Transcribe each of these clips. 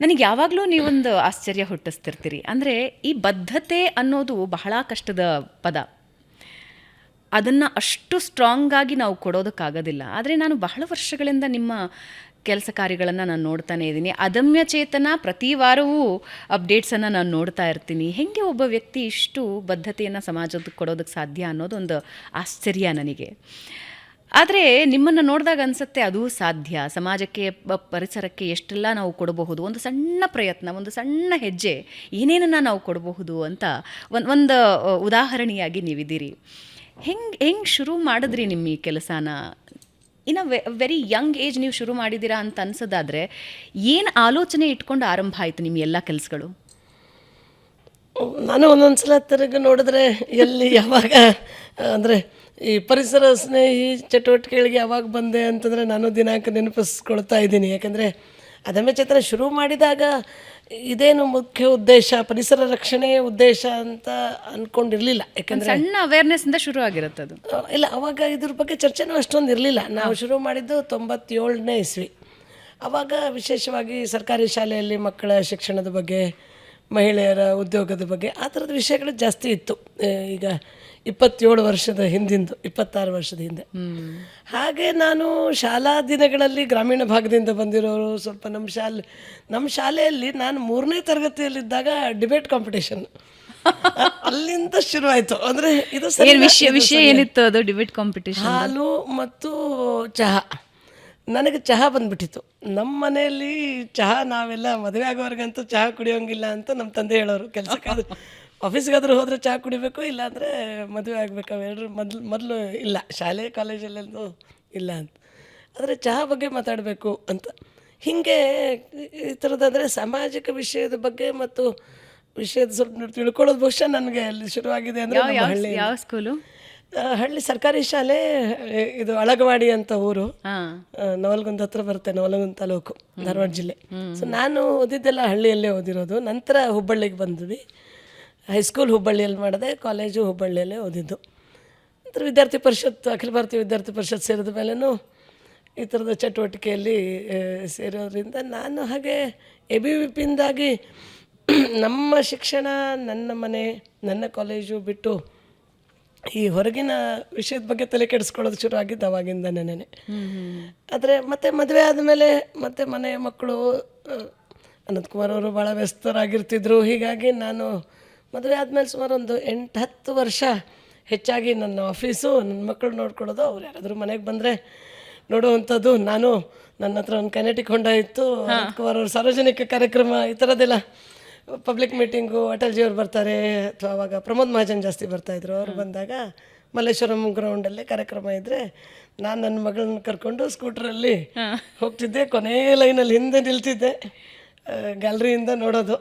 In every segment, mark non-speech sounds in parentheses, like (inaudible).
ನನಗೆ ಯಾವಾಗಲೂ ನೀವೊಂದು ಆಶ್ಚರ್ಯ ಹುಟ್ಟಿಸ್ತಿರ್ತೀರಿ. ಅಂದರೆ ಈ ಬದ್ಧತೆ ಅನ್ನೋದು ಬಹಳ ಕಷ್ಟದ ಪದ. ಅದನ್ನು ಅಷ್ಟು ಸ್ಟ್ರಾಂಗ್ ಆಗಿ ನಾವು ಕೊಡೋದಕ್ಕಾಗೋದಿಲ್ಲ. ಆದರೆ ನಾನು ಬಹಳ ವರ್ಷಗಳಿಂದ ನಿಮ್ಮ ಕೆಲಸ ಕಾರ್ಯಗಳನ್ನು ನಾನು ನೋಡ್ತಾನೆ ಇದ್ದೀನಿ. ಅದಮ್ಯ ಚೇತನ ಪ್ರತಿ ವಾರವೂ ಅಪ್ಡೇಟ್ಸನ್ನು ನಾನು ನೋಡ್ತಾ ಇರ್ತೀನಿ. ಹೇಗೆ ಒಬ್ಬ ವ್ಯಕ್ತಿ ಇಷ್ಟು ಬದ್ಧತೆಯನ್ನು ಸಮಾಜಕ್ಕೆ ಕೊಡೋದಕ್ಕೆ ಸಾಧ್ಯ ಅನ್ನೋದೊಂದು ಆಶ್ಚರ್ಯ ನನಗೆ. ಆದರೆ ನಿಮ್ಮನ್ನು ನೋಡಿದಾಗ ಅನಿಸುತ್ತೆ, ಅದು ಸಾಧ್ಯ. ಸಮಾಜಕ್ಕೆ ಪರಿಸರಕ್ಕೆ ಎಷ್ಟೆಲ್ಲ ನಾವು ಕೊಡಬಹುದು. ಒಂದು ಸಣ್ಣ ಪ್ರಯತ್ನ, ಒಂದು ಸಣ್ಣ ಹೆಜ್ಜೆ ಏನೇನನ್ನು ನಾವು ಕೊಡಬಹುದು ಅಂತ ಒಂದು ಒಂದು ಉದಾಹರಣೆಯಾಗಿ ನೀವಿದ್ದೀರಿ. ಹೆಂಗೆ ಹೆಂಗೆ ಶುರು ಮಾಡಿದ್ರಿ ನಿಮ್ಮ ಈ ಕೆಲಸನ? ಇನ್ನು ವೆರಿ ಯಂಗ್ ಏಜ್ ನೀವು ಶುರು ಮಾಡಿದ್ದೀರಾ ಅಂತ ಅನ್ಸೋದಾದರೆ, ಏನು ಆಲೋಚನೆ ಇಟ್ಕೊಂಡು ಆರಂಭ ಆಯಿತು ನಿಮ್ಮ ಎಲ್ಲ ಕೆಲಸಗಳು? ನಾನು ಒಂದೊಂದು ಸಲ ತಿರುಗಿ ನೋಡಿದ್ರೆ ಎಲ್ಲಿ ಯಾವಾಗ, ಅಂದರೆ ಈ ಪರಿಸರ ಸ್ನೇಹಿ ಚಟುವಟಿಕೆಗಳಿಗೆ ಯಾವಾಗ ಬಂದೆ ಅಂತಂದರೆ ನಾನು ದಿನಾಂಕ ನೆನಪಿಸ್ಕೊಳ್ತಾ ಇದ್ದೀನಿ. ಯಾಕಂದರೆ ಅದಮ್ಯ ಚೇತನ ಶುರು ಮಾಡಿದಾಗ ಇದೇನು ಮುಖ್ಯ ಉದ್ದೇಶ ಪರಿಸರ ರಕ್ಷಣೆ ಉದ್ದೇಶ ಅಂತ ಅಂದ್ಕೊಂಡಿರಲಿಲ್ಲ ಯಾಕಂದರೆ ಸಣ್ಣ ಅವೇರ್ನೆಸ್ಸಿಂದ ಶುರು ಆಗಿರುತ್ತೆ ಅದು. ಇಲ್ಲ ಅವಾಗ ಇದ್ರ ಬಗ್ಗೆ ಚರ್ಚೆನೂ ಅಷ್ಟೊಂದು ಇರಲಿಲ್ಲ. ನಾವು ಶುರು ಮಾಡಿದ್ದು ತೊಂಬತ್ತೇಳನೇ ಇಸ್ವಿ. ಅವಾಗ ವಿಶೇಷವಾಗಿ ಸರ್ಕಾರಿ ಶಾಲೆಯಲ್ಲಿ ಮಕ್ಕಳ ಶಿಕ್ಷಣದ ಬಗ್ಗೆ ಮಹಿಳೆಯರ ಉದ್ಯೋಗದ ಬಗ್ಗೆ ಆ ಥರದ ವಿಷಯಗಳು ಜಾಸ್ತಿ ಇತ್ತು. ಈಗ ಇಪ್ಪತ್ತೇಳು ವರ್ಷದ ಹಿಂದಿಂದು ಇಪ್ಪತ್ತಾರು ವರ್ಷದ ಹಿಂದೆ. ಹಾಗೆ ನಾನು ಶಾಲಾ ದಿನಗಳಲ್ಲಿ ಗ್ರಾಮೀಣ ಭಾಗದಿಂದ ಬಂದಿರೋರು ಸ್ವಲ್ಪ ನಮ್ಮ ಶಾಲೆ ನಮ್ಮ ಶಾಲೆಯಲ್ಲಿ ನಾನು ಮೂರನೇ ತರಗತಿಯಲ್ಲಿದ್ದಾಗ ಡಿಬೇಟ್ ಕಾಂಪಿಟೇಷನ್. ಅಲ್ಲಿಂದ ಶುರುವಾಯಿತು. ಅಂದರೆ ಇದು ವಿಷಯ ವಿಷಯ ಏನಿತ್ತು ಅದು ಡಿಬೇಟ್ ಕಾಂಪಿಟೇಷನ್ ಹಾಲು ಮತ್ತು ಚಹಾ. ನನಗೆ ಚಹಾ ಬಂದ್ಬಿಟ್ಟಿತ್ತು. ನಮ್ಮ ಮನೆಯಲ್ಲಿ ಚಹಾ ನಾವೆಲ್ಲ ಮದುವೆ ಆಗೋವರೆಗಂತೂ ಚಹಾ ಕುಡಿಯೋಂಗಿಲ್ಲ ಅಂತ ನಮ್ಮ ತಂದೆ ಹೇಳೋರು. ಕೆಲಸಕ್ಕಾದ್ರೂ ಆಫೀಸ್ಗಾದ್ರೂ (laughs) ಹೋದರೆ ಚಹಾ ಕುಡಿಬೇಕು ಇಲ್ಲಾಂದರೆ ಮದುವೆ ಆಗಬೇಕು. ಅವೆರಡು ಮೊದಲು ಮೊದಲು ಇಲ್ಲ. ಶಾಲೆ ಕಾಲೇಜಲ್ಲೆಲ್ಲೂ ಇಲ್ಲ ಅಂತ. ಆದರೆ ಚಹಾ ಬಗ್ಗೆ ಮಾತಾಡಬೇಕು ಅಂತ. ಹೀಗೆ ಈ ಥರದಂದರೆ ಸಾಮಾಜಿಕ ವಿಷಯದ ಬಗ್ಗೆ ಮತ್ತು ವಿಷಯದ ಸ್ವಲ್ಪ ತಿಳ್ಕೊಳ್ಳೋದು ಬಹುಶಃ ನನಗೆ ಅಲ್ಲಿ ಶುರುವಾಗಿದೆ ಅಂದರೆ ಯಾವ ಸ್ಕೂಲು ಹಳ್ಳಿ ಸರ್ಕಾರಿ ಶಾಲೆ ಇದು ಅಳಗವಾಡಿ ಅಂತ ಊರು. ನವಲಗುಂದ ಹತ್ರ ಬರುತ್ತೆ ನವಲಗುಂದ ತಾಲೂಕು ಧಾರವಾಡ ಜಿಲ್ಲೆ. ಸೊ ನಾನು ಓದಿದ್ದೆಲ್ಲ ಹಳ್ಳಿಯಲ್ಲೇ ಓದಿರೋದು. ನಂತರ ಹುಬ್ಬಳ್ಳಿಗೆ ಬಂದ್ವಿ. ಹೈಸ್ಕೂಲ್ ಹುಬ್ಬಳ್ಳಿಯಲ್ಲಿ ಮಾಡಿದೆ ಕಾಲೇಜು ಹುಬ್ಬಳ್ಳಿಯಲ್ಲೇ ಓದಿದ್ದು. ನಂತರ ವಿದ್ಯಾರ್ಥಿ ಪರಿಷತ್ ಅಖಿಲ ಭಾರತೀಯ ವಿದ್ಯಾರ್ಥಿ ಪರಿಷತ್ ಸೇರಿದ ಮೇಲೂ ಈ ಥರದ ಚಟುವಟಿಕೆಯಲ್ಲಿ ಸೇರೋದ್ರಿಂದ ನಾನು ಹಾಗೆ ಎ ಬಿ ವಿ ಪಿಯಿಂದಾಗಿ ನಮ್ಮ ಶಿಕ್ಷಣ ನನ್ನ ಮನೆ ನನ್ನ ಕಾಲೇಜು ಬಿಟ್ಟು ಈ ಹೊರಗಿನ ವಿಷಯದ ಬಗ್ಗೆ ತಲೆ ಕೆಡಿಸ್ಕೊಳ್ಳೋದು ಶುರು ಆಗಿದ್ದು ಅವಾಗಿಂದ ನೆನೆ ಆದರೆ ಮತ್ತೆ ಮದುವೆ ಆದಮೇಲೆ ಮತ್ತೆ ಮನೆ ಮಕ್ಕಳು ಆ, ಅನಂತ್ ಕುಮಾರ್ ಅವರು ಭಾಳ ವ್ಯಸ್ತರಾಗಿರ್ತಿದ್ರು. ಹೀಗಾಗಿ ನಾನು ಮದುವೆ ಆದಮೇಲೆ ಸುಮಾರು ಒಂದು ಎಂಟು ಹತ್ತು ವರ್ಷ ಹೆಚ್ಚಾಗಿ ನನ್ನ ಆಫೀಸು ನನ್ನ ಮಕ್ಕಳು ನೋಡ್ಕೊಳ್ಳೋದು ಅವ್ರು ಯಾರಾದರೂ ಮನೆಗೆ ಬಂದರೆ ನೋಡುವಂಥದ್ದು. ನಾನು ನನ್ನ ಹತ್ರ ಒಂದು ಕನೆಟಿಕ್ ಹೊಂಡ ಇತ್ತು. ಅನಂತ್ ಕುಮಾರ್ ಅವ್ರ ಸಾರ್ವಜನಿಕ ಕಾರ್ಯಕ್ರಮ ಈ ಥರದ್ದೆಲ್ಲ ಪಬ್ಲಿಕ್ ಮೀಟಿಂಗು ಅಟಲ್ಜಿ ಅವ್ರು ಬರ್ತಾರೆ ಅಥವಾ ಅವಾಗ ಪ್ರಮೋದ್ ಮಹಾಜನ್ ಜಾಸ್ತಿ ಬರ್ತಾಯಿದ್ರು ಅವ್ರು ಬಂದಾಗ ಮಲ್ಲೇಶ್ವರಂ ಗ್ರೌಂಡಲ್ಲೇ ಕಾರ್ಯಕ್ರಮ ಇದ್ದರೆ ನಾನು ನನ್ನ ಮಗಳನ್ನ ಕರ್ಕೊಂಡು ಸ್ಕೂಟ್ರಲ್ಲಿ ಹೋಗ್ತಿದ್ದೆ ಕೊನೆ ಲೈನಲ್ಲಿ ಹಿಂದೆ ನಿಲ್ತಿದ್ದೆ ಗ್ಯಾಲರಿಯಿಂದ ನೋಡೋದು.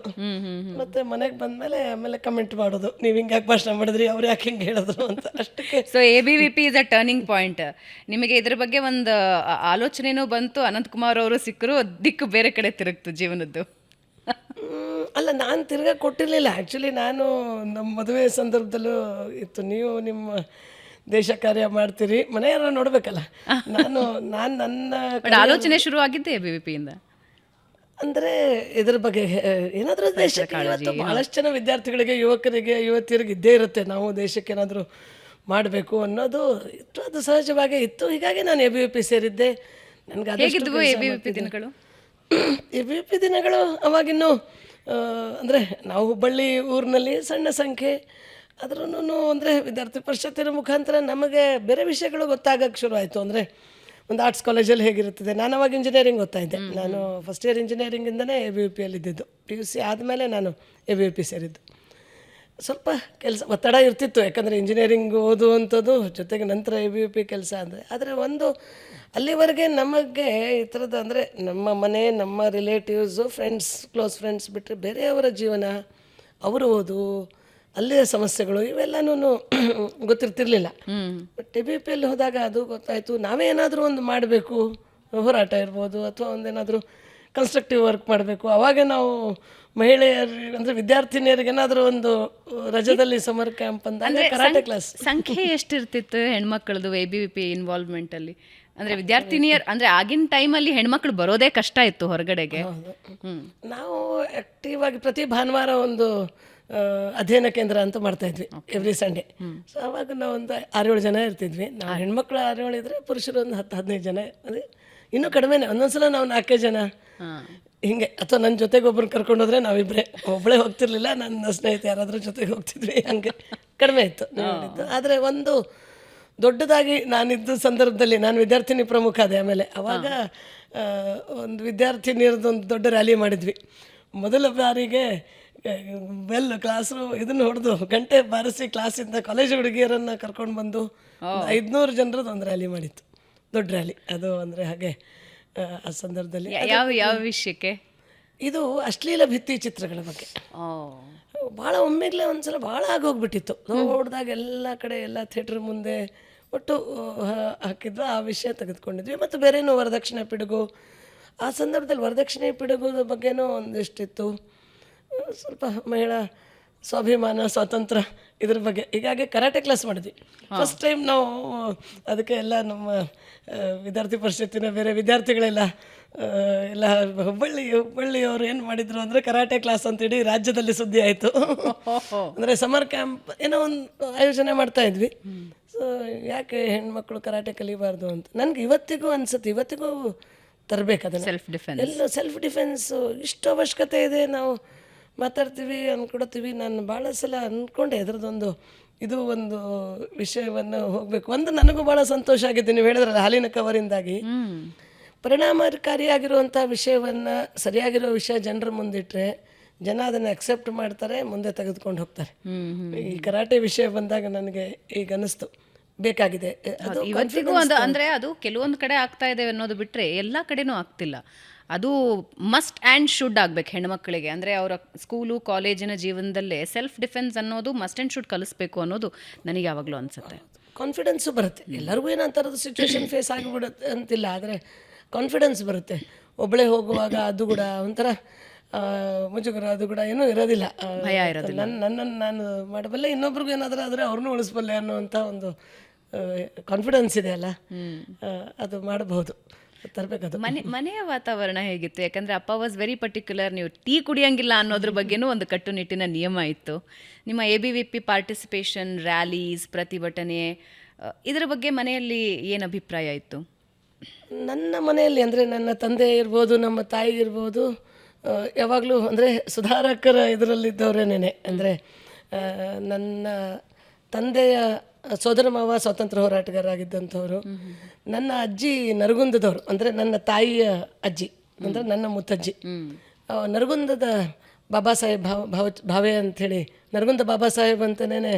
ಮತ್ತೆ ಮನೆಗೆ ಬಂದ್ಮೇಲೆ ಆಮೇಲೆ ಕಮೆಂಟ್ ಮಾಡೋದು ನೀವು ಹಿಂಗೆ ಯಾಕೆ ಭಾಷಣ ಮಾಡಿದ್ರಿ? ಅವ್ರು ಯಾಕೆ ಹಿಂಗೆ ಹೇಳಿದ್ರು? ಅಂತ ಅಷ್ಟಕ್ಕೆ. So A B V P is a turning point ನಿಮಗೆ ಇದ್ರ ಬಗ್ಗೆ ಒಂದು ಆಲೋಚನೆನೂ ಬಂತು. ಅನಂತಕುಮಾರ್ ಅವರು ಸಿಕ್ಕರು ದಿಕ್ಕು ಬೇರೆ ಕಡೆ ತಿರುಗ್ತು ಜೀವನದ್ದು. ಅಲ್ಲ ನಾನು ತಿರ್ಗಾ ಕೊಟ್ಟಿರಲಿಲ್ಲ. ಆ್ಯಕ್ಚುಲಿ ನಾನು ನಮ್ಮ ಮದುವೆ ಸಂದರ್ಭದಲ್ಲೂ ಇತ್ತು. ನೀವು ನಿಮ್ಮ ದೇಶ ಕಾರ್ಯ ಮಾಡ್ತೀರಿ. ಮನೆಯವರ ನೋಡ್ಬೇಕಲ್ಲ. ನಾನು ನಾನು ನನ್ನ ಆಲೋಚನೆ ಶುರು ಆಗಿದ್ದೆ ಬಿ ವಿ ಪಿಯಿಂದ ಅಂದರೆ ಇದ್ರ ಬಗ್ಗೆ ಏನಾದರೂ ದೇಶಕ್ಕೆ ಇವತ್ತು ಬಹಳಷ್ಟು ಜನ ವಿದ್ಯಾರ್ಥಿಗಳಿಗೆ ಯುವಕರಿಗೆ ಯುವತಿಯರಿಗೆ ಇದ್ದೇ ಇರುತ್ತೆ. ನಾವು ದೇಶಕ್ಕೆ ಏನಾದರೂ ಮಾಡಬೇಕು ಅನ್ನೋದು ಇತ್ತು ಅದು ಸಹಜವಾಗೇ ಇತ್ತು. ಹೀಗಾಗಿ ನಾನು ಎ ಬಿ ವಿ ಪಿ ಸೇರಿದ್ದೆ. ನನಗೆ ಎ ಬಿ ವಿ ಪಿ ದಿನಗಳು? ಎ ಬಿ ಪಿ ದಿನಗಳು ಅವಾಗಿನ್ನೂ ಅಂದರೆ ನಾವು ಹುಬ್ಬಳ್ಳಿ ಊರಿನಲ್ಲಿ ಸಣ್ಣ ಸಂಖ್ಯೆ. ಆದ್ರೂ ಅಂದರೆ ವಿದ್ಯಾರ್ಥಿ ಪರಿಷತ್ತಿನ ಮುಖಾಂತರ ನಮಗೆ ಬೇರೆ ವಿಷಯಗಳು ಗೊತ್ತಾಗಕ್ಕೆ ಶುರುವಾಯಿತು ಆಯಿತು. ಅಂದರೆ ಒಂದು ಆರ್ಟ್ಸ್ ಕಾಲೇಜಲ್ಲಿ ಹೇಗಿರುತ್ತದೆ. ನಾನು ಅವಾಗ ಇಂಜಿನಿಯರಿಂಗ್ ಓದ್ತಾ ಇದ್ದೆ. ನಾನು ಫಸ್ಟ್ ಇಯರ್ ಇಂಜಿನಿಯರಿಂಗಿಂದನೇ ಎ ಬಿ ವಿ ಪಿಯಲ್ಲಿ ಇದ್ದಿದ್ದು. ಪಿ ಯು ಸಿ ಆದಮೇಲೆ ನಾನು ಎ ಬಿ ಯು ಪಿ ಸೇರಿದ್ದು. ಸ್ವಲ್ಪ ಕೆಲಸ ಒತ್ತಡ ಇರ್ತಿತ್ತು. ಯಾಕಂದರೆ ಇಂಜಿನಿಯರಿಂಗ್ ಓದುವಂಥದ್ದು ಜೊತೆಗೆ ನಂತರ ಎ ಬಿ ಯು ಪಿ ಕೆಲಸ ಅಂದರೆ. ಆದರೆ ಒಂದು ಅಲ್ಲಿವರೆಗೆ ನಮಗೆ ಈ ಥರದ್ದು ಅಂದರೆ ನಮ್ಮ ಮನೆ, ನಮ್ಮ ರಿಲೇಟಿವ್ಸು ಫ್ರೆಂಡ್ಸ್ ಕ್ಲೋಸ್ ಫ್ರೆಂಡ್ಸ್ ಬಿಟ್ಟರೆ ಬೇರೆಯವರ ಜೀವನ, ಅವರು ಓದು, ಅಲ್ಲಿಯ ಸಮಸ್ಯೆಗಳು ಇವೆಲ್ಲನೂ (clears throat) ಗೊತ್ತಿರ್ತಿರ್ಲಿಲ್ಲ. ಬಟ್ ಟಿ ಬಿ ಪಿಯಲ್ಲಿ ಹೋದಾಗ ಅದು ಗೊತ್ತಾಯಿತು ನಾವೇ ಏನಾದರೂ ಒಂದು ಮಾಡಬೇಕು, ಹೋರಾಟ ಇರ್ಬೋದು, ಅಥವಾ ಒಂದೇನಾದರೂ ಕನ್ಸ್ಟ್ರಕ್ಟಿವ್ ವರ್ಕ್ ಮಾಡಬೇಕು. ಅವಾಗ ನಾವು ಮಹಿಳೆಯರು ಅಂದರೆ ವಿದ್ಯಾರ್ಥಿನಿಯರಿಗೆ ಏನಾದರೂ ಒಂದು ರಜದಲ್ಲಿ ಸಮರ್ ಕ್ಯಾಂಪ್ ಅಂತ ಅಂದರೆ ಕರಾಟೆ ಕ್ಲಾಸ್ ಸಂಖ್ಯೆ (laughs) ಎಷ್ಟಿರ್ತಿತ್ತು ಹೆಣ್ಮಕ್ಳದು ವೈ ಬಿ ವಿ ಪಿ ಇನ್ವಾಲ್ವ್ಮೆಂಟಲ್ಲಿ ಅಂದ್ರೆ ವಿದ್ಯಾರ್ಥಿನಿಯರ್ ಅಂದ್ರೆ ಆಗಿನ ಟೈಮಲ್ಲಿ ಹೆಣ್ಮಕ್ಳು ಬರೋದೇ ಕಷ್ಟ ಇತ್ತು ಹೊರಗಡೆಗೆ. ನಾವು ಆಕ್ಟಿವ್ ಆಗಿ ಪ್ರತಿ ಭಾನುವಾರ ಒಂದು ಅಧ್ಯಯನ ಕೇಂದ್ರ ಅಂತ ಮಾಡ್ತಾ ಇದ್ವಿ ಎವ್ರಿ ಸಂಡೇ ಸೊ ಅವಾಗ ನಾವು ಒಂದು ಆರೇಳು ಜನ ಇರ್ತಿದ್ವಿ. ನಾವು ಹೆಣ್ಮಕ್ಳು ಆರೇಳು ಇದ್ದರೆ ಪುರುಷರು ಒಂದು ಹತ್ತು ಹದಿನೈದು ಜನ. ಅದೇ ಇನ್ನೂ ಕಡಿಮೆನೇ. ಒಂದೊಂದ್ಸಲ ನಾವು ನಾಲ್ಕೇ ಜನ. ಹಿಂಗೆ ಅಥವಾ ನನ್ನ ಜೊತೆಗೆ ಒಬ್ಬರು ಕರ್ಕೊಂಡೋದ್ರೆ ನಾವಿಬ್ಬರೇ ಒಬ್ಬಳೇ ಹೋಗ್ತಿರ್ಲಿಲ್ಲ ನನ್ನ ಸ್ನೇಹಿತ ಯಾರಾದರೂ ಜೊತೆಗೆ ಹೋಗ್ತಿದ್ವಿ ಹಂಗೆ ಕಡಿಮೆ ಇತ್ತು ಆದರೆ ಒಂದು ದೊಡ್ಡದಾಗಿ ನಾನಿದ್ದ ಸಂದರ್ಭದಲ್ಲಿ ನಾನು ವಿದ್ಯಾರ್ಥಿನಿ ಪ್ರಮುಖ ಅದೇ ಆಮೇಲೆ. ಅವಾಗ ಒಂದು ವಿದ್ಯಾರ್ಥಿನಿಯರದ್ದು ಒಂದು ದೊಡ್ಡ ರ್ಯಾಲಿ ಮಾಡಿದ್ವಿ. ಮೊದಲ ಬಾರಿಗೆ ಬೆಲ್ ಕ್ಲಾಸ್ ಇದನ್ನು ಹೊಡೆದು ಗಂಟೆ ಬಾರಿಸಿ ಕ್ಲಾಸಿಂದ ಕಾಲೇಜ್ ಹುಡುಗಿಯರನ್ನು ಕರ್ಕೊಂಡು ಬಂದು ಐದುನೂರು ಜನರದ್ದು ಒಂದು ರ್ಯಾಲಿ ಮಾಡಿತ್ತು. ದೊಡ್ಡ ರ್ಯಾಲಿ. ಅದು ಅಂದರೆ ಹಾಗೆ ಆ, ಸಂದರ್ಭದಲ್ಲಿ. ಯಾವ ಯಾವ ವಿಷಯಕ್ಕೆ? ಇದು ಅಶ್ಲೀಲ ಭಿತ್ತಿ ಚಿತ್ರಗಳ ಬಗ್ಗೆ. ಭಾಳ ಒಮ್ಮೆಗ್ಲೇ ಒಂದ್ಸಲ ಭಾಳ ಆಗೋಗ್ಬಿಟ್ಟಿತ್ತು. ಹೊಡೆದಾಗ ಎಲ್ಲ ಕಡೆ ಎಲ್ಲ ಥಿಯೇಟರ್ ಮುಂದೆ ಒಟ್ಟು ಹಾಕಿದ್ವ ಆ ವಿಷಯ ತೆಗೆದುಕೊಂಡಿದ್ವಿ. ಮತ್ತು ಬೇರೆನೂ ವರದಕ್ಷಿಣೆ ಪಿಡುಗು. ಆ ಸಂದರ್ಭದಲ್ಲಿ ವರದಕ್ಷಿಣೆ ಪಿಡುಗುದ ಬಗ್ಗೆನೂ ಒಂದಿಷ್ಟಿತ್ತು. ಸ್ವಲ್ಪ ಮಹಿಳಾ ಸ್ವಾಭಿಮಾನ ಸ್ವಾತಂತ್ರ್ಯ ಇದ್ರ ಬಗ್ಗೆ ಹೀಗಾಗಿ ಕರಾಟೆ ಕ್ಲಾಸ್ ಮಾಡಿದ್ವಿ. ಫಸ್ಟ್ ಟೈಮ್ ನಾವು ಅದಕ್ಕೆ ಎಲ್ಲ ನಮ್ಮ ವಿದ್ಯಾರ್ಥಿ ಪರಿಷತ್ತಿನ ಬೇರೆ ವಿದ್ಯಾರ್ಥಿಗಳೆಲ್ಲ ಎಲ್ಲ ಹುಬ್ಬಳ್ಳಿ ಹುಬ್ಬಳ್ಳಿಯವರು ಏನು ಮಾಡಿದ್ರು ಅಂದರೆ ಕರಾಟೆ ಕ್ಲಾಸ್ ಅಂತ ಇಡೀ ರಾಜ್ಯದಲ್ಲಿ ಸುದ್ದಿ ಆಯಿತು. ಅಂದರೆ ಸಮರ್ ಕ್ಯಾಂಪ್ ಏನೋ ಒಂದು ಆಯೋಜನೆ ಮಾಡ್ತಾ ಇದ್ವಿ. ಸೊ ಯಾಕೆ ಹೆಣ್ಮಕ್ಳು ಕರಾಟೆ ಕಲಿಬಾರ್ದು ಅಂತ? ನನಗೆ ಇವತ್ತಿಗೂ ಅನ್ಸುತ್ತೆ. ಇವತ್ತಿಗೂ ತರಬೇಕು ಅದನ್ನು. ಸೆಲ್ಫ್ ಡಿಫೆನ್ಸ್ ಎಲ್ಲ ಸೆಲ್ಫ್ ಡಿಫೆನ್ಸು ಇಷ್ಟು ಅವಶ್ಯಕತೆ ಇದೆ ನಾವು ಮಾತಾಡ್ತೀವಿ ಅಂದ್ಕೊಡ್ತೀವಿ ನಾನು ಭಾಳ ಸಲ ಅಂದ್ಕೊಂಡೆ ಅದರದ್ದೊಂದು ಇದು ಒಂದು ವಿಷಯವನ್ನು ಹೋಗಬೇಕು. ಒಂದು ನನಗೂ ಭಾಳ ಸಂತೋಷ ಆಗಿದೆ. ನೀವು ಹೇಳಿದ್ರಲ್ಲ ಹಾಲಿನ ಕವರಿಂದಾಗಿ. ಪರಿಣಾಮಕಾರಿಯಾಗಿರುವಂಥ ವಿಷಯವನ್ನು ಸರಿಯಾಗಿರೋ ವಿಷಯ ಜನರ ಮುಂದಿಟ್ಟರೆ ಜನ ಅದನ್ನು ಅಕ್ಸೆಪ್ಟ್ ಮಾಡ್ತಾರೆ ಮುಂದೆ ತೆಗೆದುಕೊಂಡು ಹೋಗ್ತಾರೆ. ಈ ಕರಾಟೆ ವಿಷಯ ಬಂದಾಗ ನನಗೆ ಈಗ ಅನಿಸ್ತು. ಬೇಕಾಗಿದೆ. ಅದು ಇವತ್ತಿಗೂ ಒಂದು ಅಂದ್ರೆ ಅದು ಕೆಲವೊಂದು ಕಡೆ ಆಗ್ತಾ ಇದೆ ಅನ್ನೋದು ಬಿಟ್ರೆ ಎಲ್ಲಾ ಕಡೆನೂ ಆಗ್ತಿಲ್ಲ. ಅದು ಮಸ್ಟ್ ಆ್ಯಂಡ್ ಶುಡ್ ಆಗ್ಬೇಕು ಹೆಣ್ಮಕ್ಳಿಗೆ. ಅಂದರೆ ಅವರ ಸ್ಕೂಲು ಕಾಲೇಜಿನ ಜೀವನದಲ್ಲೇ ಸೆಲ್ಫ್ ಡಿಫೆನ್ಸ್ ಅನ್ನೋದು ಮಸ್ಟ್ ಆ್ಯಂಡ್ ಶುಡ್ ಕಲಿಸ್ಬೇಕು ಅನ್ನೋದು ನನಗೆ ಯಾವಾಗಲೂ ಅನ್ಸುತ್ತೆ. ಕಾನ್ಫಿಡೆನ್ಸು ಬರುತ್ತೆ. ಎಲ್ಲರಿಗೂ ಏನೋ ಥರದ ಸಿಚುವೇಶನ್ ಫೇಸ್ ಆಗಿಬಿಡುತ್ತೆ ಅಂತಿಲ್ಲ ಆದರೆ ಕಾನ್ಫಿಡೆನ್ಸ್ ಬರುತ್ತೆ. ಒಬ್ಬಳೇ ಹೋಗುವಾಗ ಅದು ಕೂಡ ಒಂಥರ ಮುಜುಗರ ಅದು ಕೂಡ ಏನೂ ಇರೋದಿಲ್ಲ. ಭಯ ಇರೋದಿಲ್ಲ. ನನ್ನ ನನ್ನನ್ನು ನಾನು ಮಾಡಬಲ್ಲೆ ಇನ್ನೊಬ್ರಿಗೂ ಏನಾದರೂ ಆದರೆ ಅವ್ರನ್ನೂ ಉಳಿಸ್ಬಲ್ಲೆ ಅನ್ನುವಂಥ ಒಂದು ಕಾನ್ಫಿಡೆನ್ಸ್ ಇದೆ ಅಲ್ಲ? ಅದು ಮಾಡಬಹುದು. ತರಬೇಕದು. ಮನೆ ಮನೆಯ ವಾತಾವರಣ ಹೇಗಿತ್ತು? ಯಾಕಂದ್ರೆ ಅಪ್ಪ ವಾಸ್ ವೆರಿ ಪರ್ಟಿಕ್ಯುಲರ್ ನೀವು ಟೀ ಕುಡಿಯಂಗಿಲ್ಲ ಅನ್ನೋದ್ರ ಬಗ್ಗೆನೂ ಒಂದು ಕಟ್ಟುನಿಟ್ಟಿನ ನಿಯಮ ಇತ್ತು. ನಿಮ್ಮ A B V P participation rallies ಪ್ರತಿಭಟನೆ ಇದರ ಬಗ್ಗೆ ಮನೆಯಲ್ಲಿ ಏನು ಅಭಿಪ್ರಾಯ ಇತ್ತು? ನನ್ನ ಮನೆಯಲ್ಲಿ ಅಂದರೆ ನನ್ನ ತಂದೆ ಇರ್ಬೋದು ನಮ್ಮ ತಾಯಿ ಇರ್ಬೋದು ಯಾವಾಗಲೂ ಅಂದರೆ ಸುಧಾರಕರ ಇದರಲ್ಲಿದ್ದವರೇನೇ ಅಂದರೆ ನನ್ನ ತಂದೆಯ ಸೋದರ ಮಾವ ಸ್ವಾತಂತ್ರ್ಯ ಹೋರಾಟಗಾರರಾಗಿದ್ದಂಥವ್ರು. ನನ್ನ ಅಜ್ಜಿ ನರಗುಂದದವರು, ಅಂದರೆ ನನ್ನ ತಾಯಿಯ ಅಜ್ಜಿ, ಅಂದರೆ ನನ್ನ ಮುತ್ತಜ್ಜಿ. ನರಗುಂದದ ಬಾಬಾ ಸಾಹೇಬ್ ಭಾವ ಭಾವ, ಭಾವೆ ಅಂಥೇಳಿ, ನರಗುಂದ ಬಾಬಾ ಸಾಹೇಬ್ ಅಂತಲೇ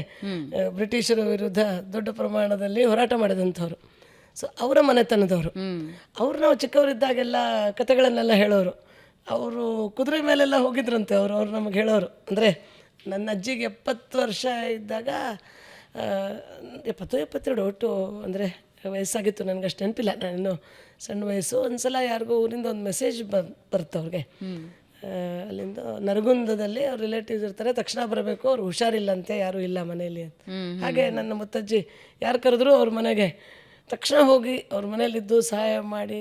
ಬ್ರಿಟಿಷರ ವಿರುದ್ಧ ದೊಡ್ಡ ಪ್ರಮಾಣದಲ್ಲಿ ಹೋರಾಟ ಮಾಡಿದಂಥವ್ರು. ಸೊ ಅವರ ಮನೆತನದವರು. ಅವ್ರು ನಾವು ಚಿಕ್ಕವರಿದ್ದಾಗೆಲ್ಲ ಕಥೆಗಳನ್ನೆಲ್ಲ ಹೇಳೋರು. ಅವರು ಕುದುರೆ ಮೇಲೆಲ್ಲ ಹೋಗಿದ್ರಂತೆ, ಅವರು, ಅವ್ರು ನಮಗೆ ಹೇಳೋರು. ಅಂದರೆ ನನ್ನ ಅಜ್ಜಿಗೆ ಎಪ್ಪತ್ತು ವರ್ಷ ಇದ್ದಾಗ ಎಪ್ಪತ್ತು ಎಪ್ಪತ್ತೆರಡು ಒಟ್ಟು ಅಂದರೆ ವಯಸ್ಸಾಗಿತ್ತು ನನಗೆ ಅಷ್ಟು ನೆನಪಿಲ್ಲ. ನಾನು ಸಣ್ಣ ವಯಸ್ಸು. ಒಂದು ಸಲ ಯಾರಿಗೂ ಊರಿಂದ ಒಂದು ಮೆಸೇಜ್ ಬ ಬರುತ್ತೆ ಅವ್ರಿಗೆ. ಅಲ್ಲಿಂದ ನರಗುಂದದಲ್ಲಿ ಅವ್ರ ರಿಲೇಟಿವ್ಸ್ ಇರ್ತಾರೆ. ತಕ್ಷಣ ಬರಬೇಕು. ಅವ್ರು ಹುಷಾರಿಲ್ಲಂತೆ. ಯಾರೂ ಇಲ್ಲ ಮನೆಯಲ್ಲಿ ಅಂತ. ಹಾಗೆ ನನ್ನ ಮುತ್ತಜ್ಜಿ ಯಾರು ಕರೆದ್ರು ಅವ್ರ ಮನೆಗೆ. ತಕ್ಷಣ ಹೋಗಿ ಅವ್ರ ಮನೇಲಿದ್ದು ಸಹಾಯ ಮಾಡಿ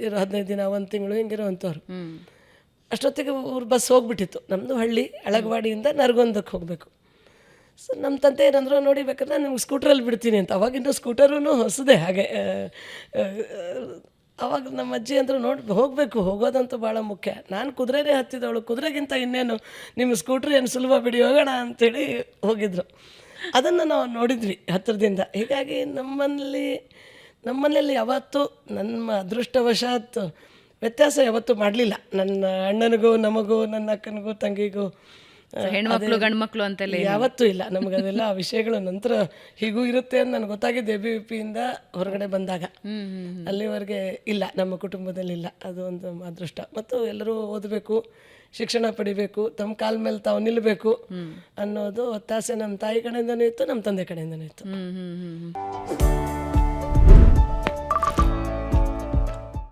ಇರೋ ಹದಿನೈದು ದಿನ ಒಂದು ತಿಂಗಳು ಹಿಂಗಿರೋವಂಥವ್ರು ಅಷ್ಟೊತ್ತಿಗೆ ಊರು ಬಸ್ ಹೋಗ್ಬಿಟ್ಟಿತ್ತು. ನಮ್ಮದು ಹಳ್ಳಿ ಅಳಗವಾಡಿಯಿಂದ ನರಗುಂದಕ್ಕೆ ಹೋಗಬೇಕು. ಸೊ ನಮ್ಮ ತಂದೆ ಏನಂದ್ರು, ನೋಡಿ ಬೇಕಾದ್ರೆ ನಿಮ್ಗೆ ಸ್ಕೂಟ್ರಲ್ಲಿ ಬಿಡ್ತೀನಿ ಅಂತ. ಅವಾಗಿಂದ ಸ್ಕೂಟರೂ ಹೊಸದೇ ಹಾಗೆ. ಅವಾಗ ನಮ್ಮ ಅಜ್ಜಿ ಅಂದರು, ನೋಡಿ, ಹೋಗಬೇಕು, ಹೋಗೋದಂತೂ ಭಾಳ ಮುಖ್ಯ. ನಾನು ಕುದುರೆನೇ ಹತ್ತಿದವಳು. ಕುದುರೆಗಿಂತ ಇನ್ನೇನು ನಿಮ್ಮ ಸ್ಕೂಟ್ರ್ ಏನು ಸುಲಭ ಬಿಡಿ, ಹೋಗೋಣ ಅಂಥೇಳಿ ಹೋಗಿದ್ರು. ಅದನ್ನು ನಾವು ನೋಡಿದ್ವಿ ಹತ್ತಿರದಿಂದ. ಹೀಗಾಗಿ ನಮ್ಮಲ್ಲಿ ಮನೆಯಲ್ಲಿ ಯಾವತ್ತೂ ನಮ್ಮ ಅದೃಷ್ಟವಶಾತ್ ವ್ಯತ್ಯಾಸ ಯಾವತ್ತೂ ಮಾಡಲಿಲ್ಲ. ನನ್ನ ಅಣ್ಣನಿಗೂ, ನಮಗೂ, ನನ್ನ ಅಕ್ಕನಿಗೂ, ತಂಗಿಗೂ. ಹೆಣ್ಮಕ್ಳು ಗಂಡ್ಮಕ್ಳು ಅಂತೆಲ್ಲ ಯಾವತ್ತೂ ಇಲ್ಲ. ನಮ್ಗೆ ಅದೆಲ್ಲ ಆ ವಿಷಯಗಳು ನಂತರ ಹೀಗೂ ಇರುತ್ತೆ ಅಂತ ನನಗೆ ಗೊತ್ತಾಗಿದ್ದು ಎ ಬಿ ಪಿ ಇಂದ ಹೊರಗಡೆ ಬಂದಾಗ. ಅಲ್ಲಿವರೆಗೆ ಇಲ್ಲ. ನಮ್ಮ ಕುಟುಂಬದಲ್ಲಿ ಇಲ್ಲ. ಅದು ಒಂದು ಅದೃಷ್ಟ. ಮತ್ತು ಎಲ್ಲರೂ ಓದಬೇಕು ಶಿಕ್ಷಣ ಪಡಿಬೇಕು ತಮ್ಮ ಕಾಲ ಮೇಲೆ ತಾವು ನಿಲ್ಲಬೇಕು ಅನ್ನೋದು ಒತ್ತಾಸೆ ನಮ್ಮ ತಾಯಿ ಕಡೆಯಿಂದನೂ ಇತ್ತು ನಮ್ಮ ತಂದೆ ಕಡೆಯಿಂದನೂ ಇತ್ತು.